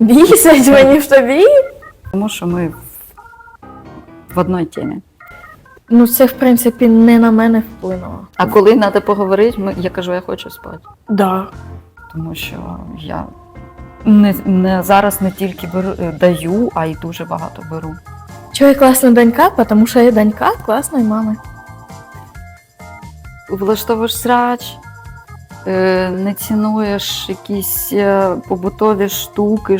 Бісять мені в тобі? Тому що ми в, в одній темі. Ну, це, в принципі, не на мене вплинуло. А коли треба поговорити, ми, я кажу, я хочу спати. Да. Тому що я не, не, зараз не тільки беру, е, даю, а й дуже багато беру. Чого я класна донька? Тому що я донька класної мами. Влаштовуєш срач, не цінуєш якісь е, побутові штуки.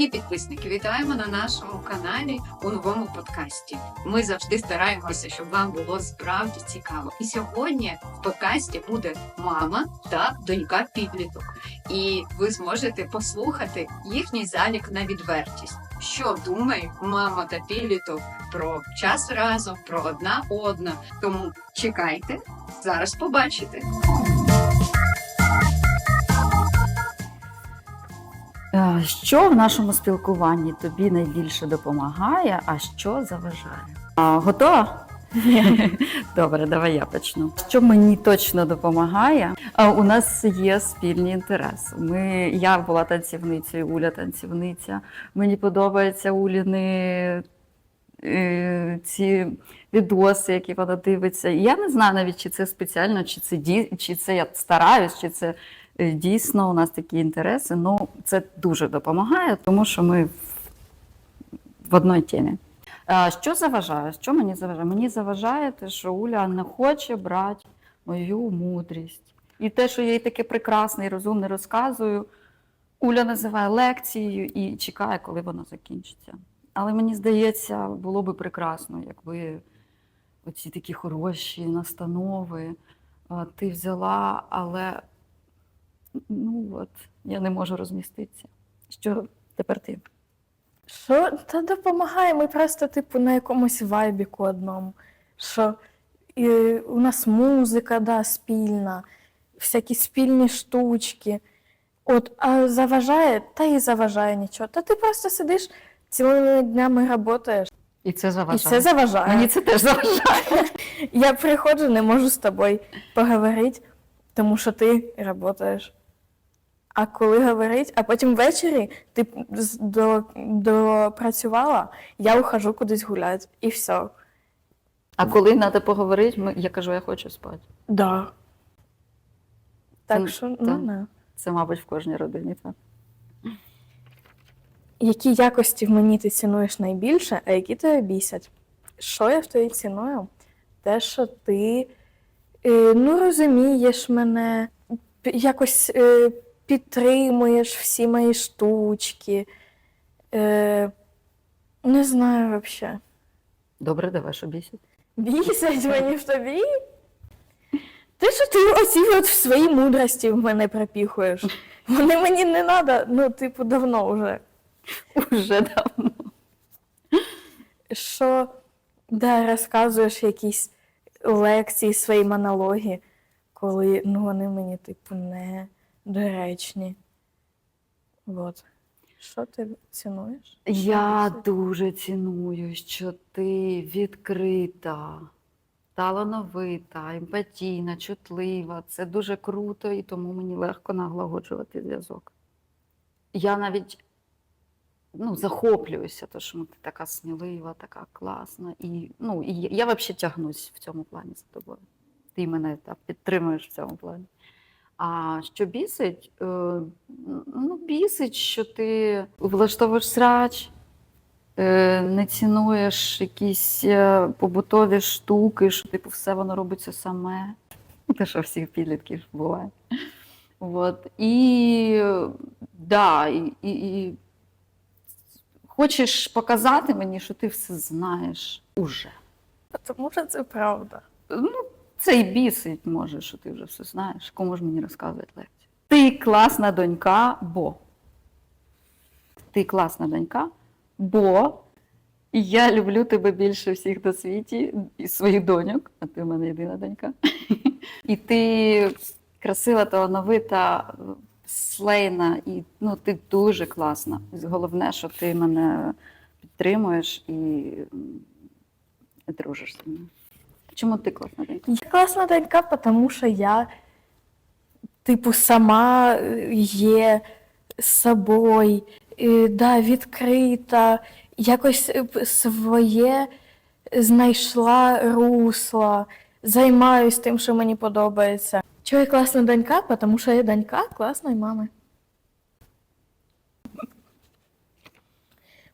Дорогі підписники, вітаємо на нашому каналі у новому подкасті. Ми завжди стараємося, щоб вам було справді цікаво. І сьогодні в подкасті буде мама та донька підліток. І ви зможете послухати їхній залік на відвертість. Що думає мама та підліток про час разом, про одна одна. Тому чекайте, зараз побачите. Е, Що в нашому спілкуванні тобі найбільше допомагає, а що заважає? Готова? Добре, давай я почну. Що мені точно допомагає? У нас є спільні інтереси. Ми, я була танцівницею, Уля танцівниця. Мені подобаються Уліни е, ці відоси, які вона дивиться. Я не знаю навіть, чи це спеціально, чи це, чи це я стараюсь, чи це е, дійсно у нас такі інтереси. Ну, це дуже допомагає, тому що ми в одній темі. Що заважає? Що мені заважає? Мені заважає те, що Уля не хоче брати мою мудрість. І те, що я їй таке прекрасне і розумне розказую, Уля називає лекцією і чекає, коли вона закінчиться. Але мені здається, було би прекрасно, якби оці такі хороші настанови ти взяла, але ну от, я не можу розміститися. Що тепер ти? Що та допомагає? Ми просто, типу, на якомусь вайбіку одному. Що і, у нас музика, да, спільна, всякі спільні штучки. От, а заважає, та і заважає нічого. Та ти просто сидиш цілими днями працюєш. І це І заважає. це заважає. Мені це теж заважає. Я приходжу, не можу з тобою поговорити, тому що ти працюєш. А коли говорить, а потім ввечері ти до, допрацювала, я ухожу кудись гуляти, і все. А коли треба поговорити, ми- я кажу, я хочу спати. Да. Так Це- що, так. ну не. Це, мабуть, в кожній родині так. Які якості в мені ти цінуєш найбільше, а які тебе бісять? Що я в тобі ціную? Те, що ти е, ну, розумієш мене, п- якось е, підтримуєш всі мої штучки. Е, не знаю взагалі. Добре, давай, що бісить. Бісять мені в тобі? Те, що ти оці от в своїй мудрості в мене пропіхуєш. Вони мені не треба, ну, типу, давно вже. Уже давно. що да, розказуєш якісь лекції, свої монологи, коли ну, вони мені, типу, не доречні. Вот. Що ти цінуєш? Я дуже ціную, що ти відкрита, талановита, емпатійна, чутлива. Це дуже круто, і тому мені легко налагоджувати зв'язок. Я навіть ну, захоплююся, тому що ти така смілива, така класна. І, ну, і я взагалі тягнусь в цьому плані за тобою. Ти мене так підтримуєш в цьому плані. А що бісить? Е, Ну, бісить, що ти влаштовуєш срач, е, не цінуєш якісь е, побутові штуки, що типу все воно робиться саме. Те, що всіх підлітків буває. От. І да, і, і, і хочеш показати мені, що ти все знаєш уже. Тому що це правда. Ну, це і бісить може, що ти вже все знаєш. Кому ж мені розказувати лекцію? Ти класна донька, бо. Ти класна донька, бо я люблю тебе більше всіх на світі і своїх доньок, а ти в мене єдина донька. І ти красива, талановита, слейна, і ну, ти дуже класна. Головне, що ти мене підтримуєш і дружиш зі мною. Чому ти класна донька? Я класна донька, тому що я типу, сама е, є собою, е, да, відкрита, якось е, своє знайшла русло, займаюсь тим, що мені подобається. Чого я класна донька? Тому що я донька класної мами.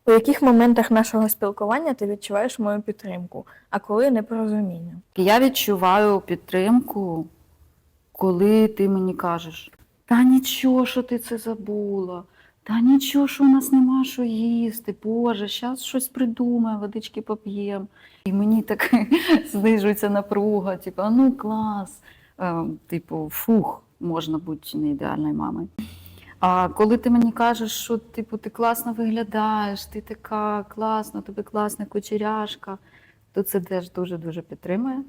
У яких моментах нашого спілкування ти відчуваєш мою підтримку, а коли непорозуміння? Я відчуваю підтримку, коли ти мені кажеш, та нічого, що ти це забула, та нічого, що у нас нема що їсти, Боже, зараз щось придумаємо, водички поп'ємо. І мені так знижується напруга, типу, ну клас, Е, типу, фух, можна бути не ідеальною мамою. А коли ти мені кажеш, що типу, ти класно виглядаєш, ти така класна, тобі класна кучеряшка, то це теж дуже-дуже підтримує.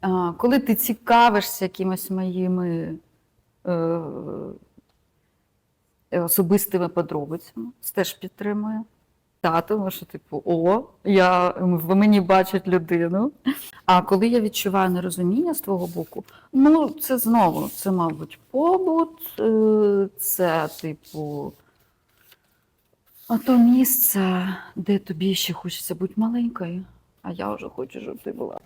А, коли ти цікавишся якимось моїми е, особистими подробицями, це теж підтримує. Та, тому що, типу, о, я, в мені бачать людину. А коли я відчуваю нерозуміння з твого боку, ну це знову, це, мабуть, побут, е, це, типу, то місце, де тобі ще хочеться бути маленькою, а я вже хочу, щоб ти була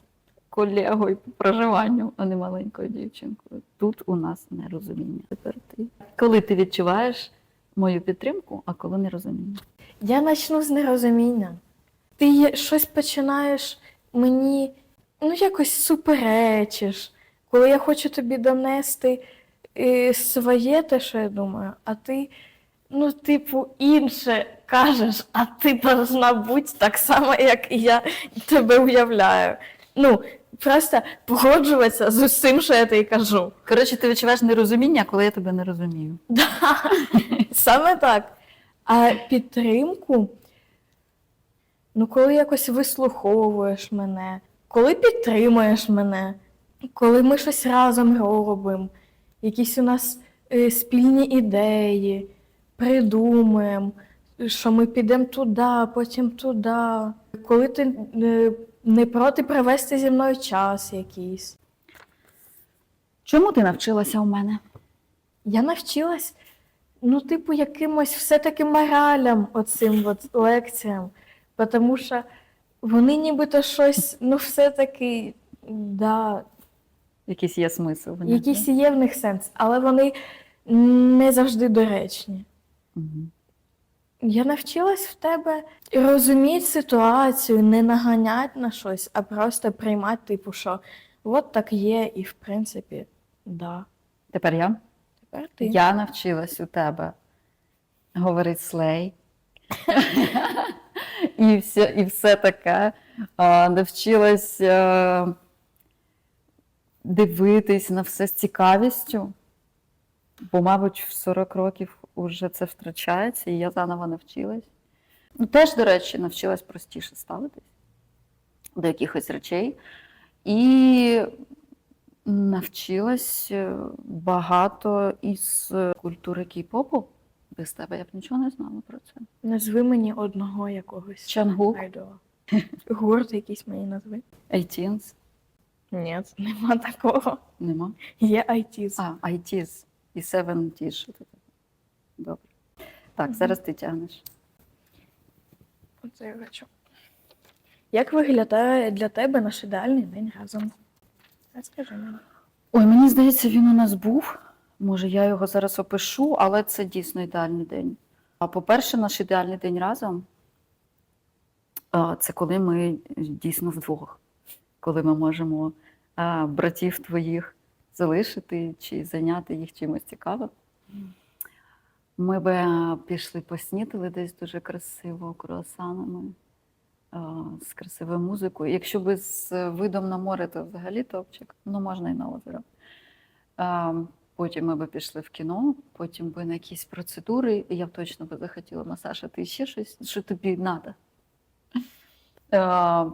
колегою по проживанню, а не маленькою дівчинкою. Тут у нас нерозуміння. Тепер ти. Коли ти відчуваєш мою підтримку, а коли нерозуміння? Я почну з нерозуміння. Ти щось починаєш мені ну, якось суперечиш, коли я хочу тобі донести е, своє те, що я думаю, а ти, ну, типу, інше кажеш, а ти повинна бути так само, як і я тебе уявляю. Ну, просто погоджуватися з усім, що я тобі кажу. Коротше, ти відчуваєш нерозуміння, коли я тебе не розумію. Да, саме так. А підтримку, ну, коли якось вислуховуєш мене, коли підтримуєш мене, коли ми щось разом робимо, якісь у нас е, спільні ідеї, придумуємо, що ми підемо туди, потім туди. Коли ти е, не проти провести зі мною час якийсь. Чому ти навчилася у мене? Я навчилась, ну, типу, якимось все-таки моралям оцим от лекціям, тому що вони нібито щось, ну, все-таки, да, Якийсь є смисл. в них, якийсь да? є в них сенс, але вони не завжди доречні. Мгм. Я навчилась в тебе розуміти ситуацію, не наганяти на щось, а просто приймати, типу, що от так є, і в принципі, да. Тепер я. Тепер ти. Я навчилась у тебе говорити слей. і, все, і все таке. А, навчилась е, дивитись на все з цікавістю. Бо, мабуть, в 40 років вже це втрачається, і я заново навчилась. Ну, теж, до речі, навчилась простіше ставитись до якихось речей. І навчилась е, багато із культури кей-попу. Без тебе я б нічого не знала про це. Назви мені одного якогось. Чангук, Айдола. Гурт якийсь мені назви. Айтінс. Ні, нема такого. Нема. Є айтіз. А, айтіз і Seven Ті. Що це? Добре. Так, зараз ти тягнеш. Оце я хочу. Як виглядає для тебе наш ідеальний день разом? Розкажи мені. Ой, мені здається, він у нас був. Може, я його зараз опишу, але це дійсно ідеальний день. А по-перше, наш ідеальний день разом це коли ми дійсно вдвох, коли ми можемо братів твоїх залишити чи зайняти їх чимось цікавим. Ми би пішли поснідали десь дуже красиво круасанами, з красивою музикою. Якщо би з видом на море, то взагалі топчик. Ну, можна і на озеро. Потім ми би пішли в кіно, потім би на якісь процедури, і я б точно би захотіла масаж, а ти ще щось, що тобі треба.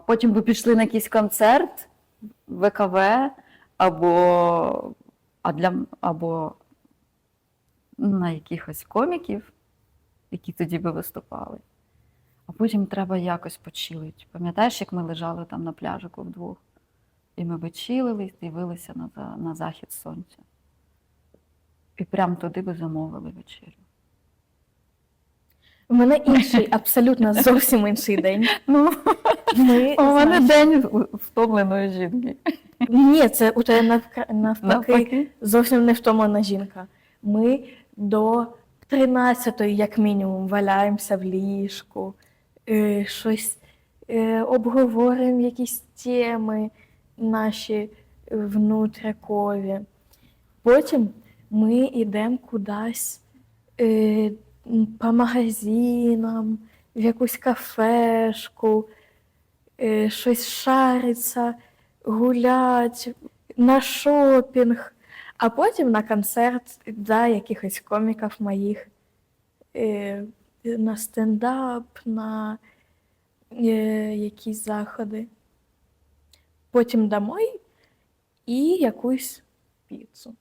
Потім би пішли на якийсь концерт ВКВ або, а для, або на якихось коміків, які тоді би виступали. А потім треба якось почилити. Пам'ятаєш, як ми лежали там на пляжику вдвох? І ми би чилили, дивилися на, на захід сонця. і прям туди би замовили вечерю. У мене інший, абсолютно зовсім інший день. Ну, Ми, у мене знаєш, день втомленої жінки. Ні, це у тебе навпаки Навпаки. зовсім не втомлена жінка. Ми до 13-ї, як мінімум, валяємося в ліжку, е, щось е, обговорюємо якісь теми наші внутрякові. Потім ми йдемо кудись е, по магазинам, в якусь кафешку, е, щось шариться, гулять, на шопінг, а потім на концерт да, якихось коміків моїх, е, на стендап, на е, якісь заходи. Потім домой і якусь піцу.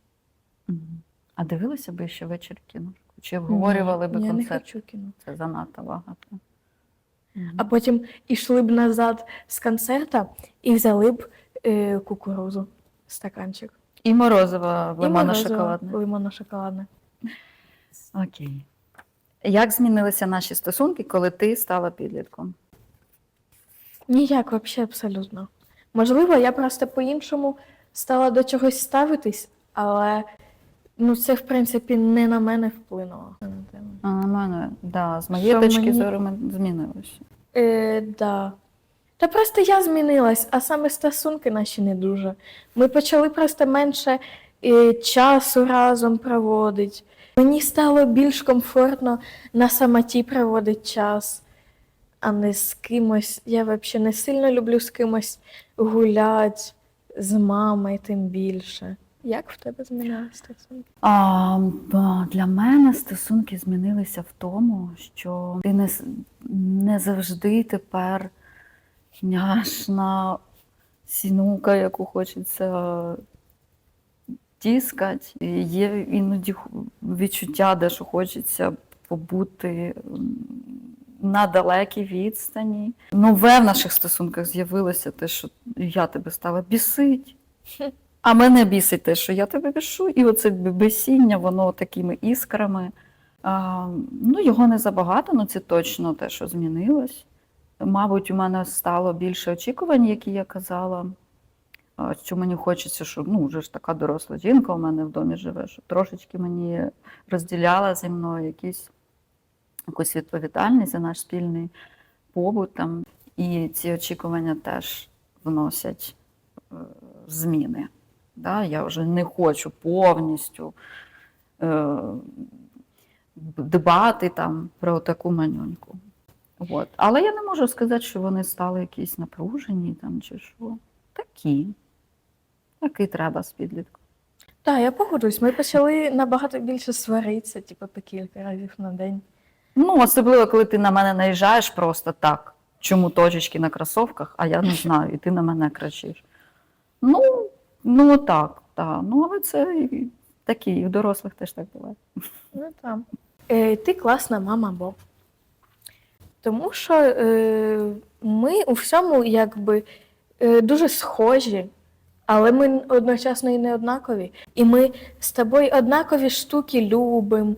А дивилися би ще вечір кіно? Чи обговорювали би Ні, Я не концерт? хочу кіно. Це занадто багато. А потім ішли б назад з концерта і взяли б е, кукурузу, стаканчик. І морозиво І лимонно морозиво шоколадне. лимонно-шоколадне. Окей. Як змінилися наші стосунки, коли ти стала підлітком? Ніяк, взагалі, абсолютно. Можливо, я просто по-іншому стала до чогось ставитись, але ну, це, в принципі, не на мене вплинуло. А на мене, да, з моєї Що точки мені- зору ми змінилися. Е, да. Та просто я змінилась, а саме стосунки наші не дуже. Ми почали просто менше е, часу разом проводити. Мені стало більш комфортно на самоті проводити час, а не з кимось. Я взагалі не сильно люблю з кимось гуляти, з мамою тим більше. Як в тебе змінилися стосунки? А, для мене стосунки змінилися в тому, що ти не, не завжди тепер няшна сінука, яку хочеться тіскати. І Є іноді відчуття, де що хочеться побути на далекій відстані. Нове в наших стосунках з'явилося те, що я тебе стала бісить. А мене бісить те, що я тебе бішу, і оце бесіння, воно такими іскрами. А, ну, його не забагато, але це точно те, що змінилось. Мабуть, у мене стало більше очікувань, які я казала. Що мені хочеться, щоб ну, вже ж така доросла жінка у мене в домі живе, щоб трошечки мені розділяла зі мною якусь відповідальність за наш спільний побут. Там. І ці очікування теж вносять е, зміни. Да? Я вже не хочу повністю е, дбати там про таку манюньку. От. Але я не можу сказати, що вони стали якісь напружені там, чи що. Такі. Такі треба з підлітком. Так, я погоджуюсь. Ми почали набагато більше сваритися, типу, по кілька разів на день. Ну, особливо, коли ти на мене наїжджаєш просто так. Чому точечки на кросовках, а я не знаю, і ти на мене кричиш. Ну, ну так, так. Ну, але це і такі, і в дорослих теж так буває. Ну там. Е, ти класна мама, Боб. Тому що е, ми у всьому якби е, дуже схожі, але ми одночасно і не однакові. І ми з тобою однакові штуки любимо,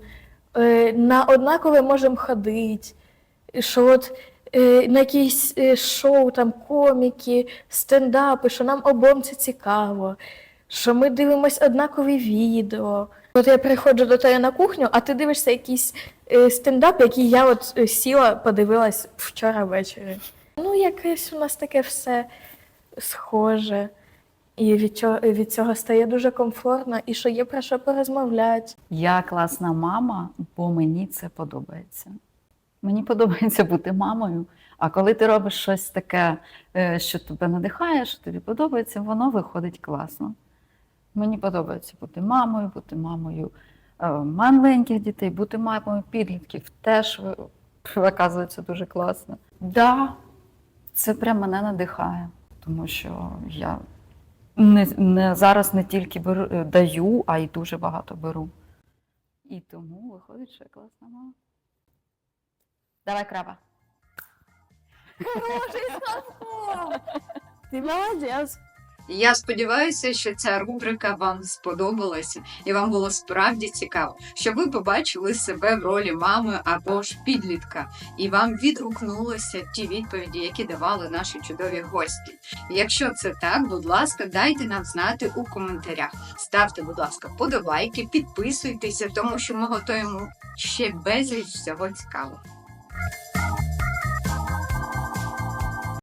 е, на однакове можемо ходити. Що от е, на якісь е, шоу, там коміки, стендапи, що нам обом це цікаво, що ми дивимось однакові відео. От я приходжу до тебе на кухню, а ти дивишся якийсь стендап, який я от сіла, подивилась вчора ввечері. Ну, якесь у нас таке все схоже. І від цього, від цього стає дуже комфортно, і що є про що порозмовляти. Я класна мама, бо мені це подобається. Мені подобається бути мамою. А коли ти робиш щось таке, е, що тебе надихає, що тобі подобається, воно виходить класно. Мені подобається бути мамою, бути мамою е, маленьких дітей, бути мамою підлітків теж ви- оказується дуже класно. Да, це прям мене надихає, тому що я не, не, зараз не тільки беру, е, даю, а й дуже багато беру. І тому виходить, що я класна мама. Давай краба. Ти молодець. Я сподіваюся, що ця рубрика вам сподобалася і вам було справді цікаво, що ви побачили себе в ролі мами або ж підлітка, і вам відгукнулося ті відповіді, які давали наші чудові гості. Якщо це так, будь ласка, дайте нам знати у коментарях. Ставте, будь ласка, подобайки, підписуйтеся, тому що ми готуємо ще безліч всього цікавого.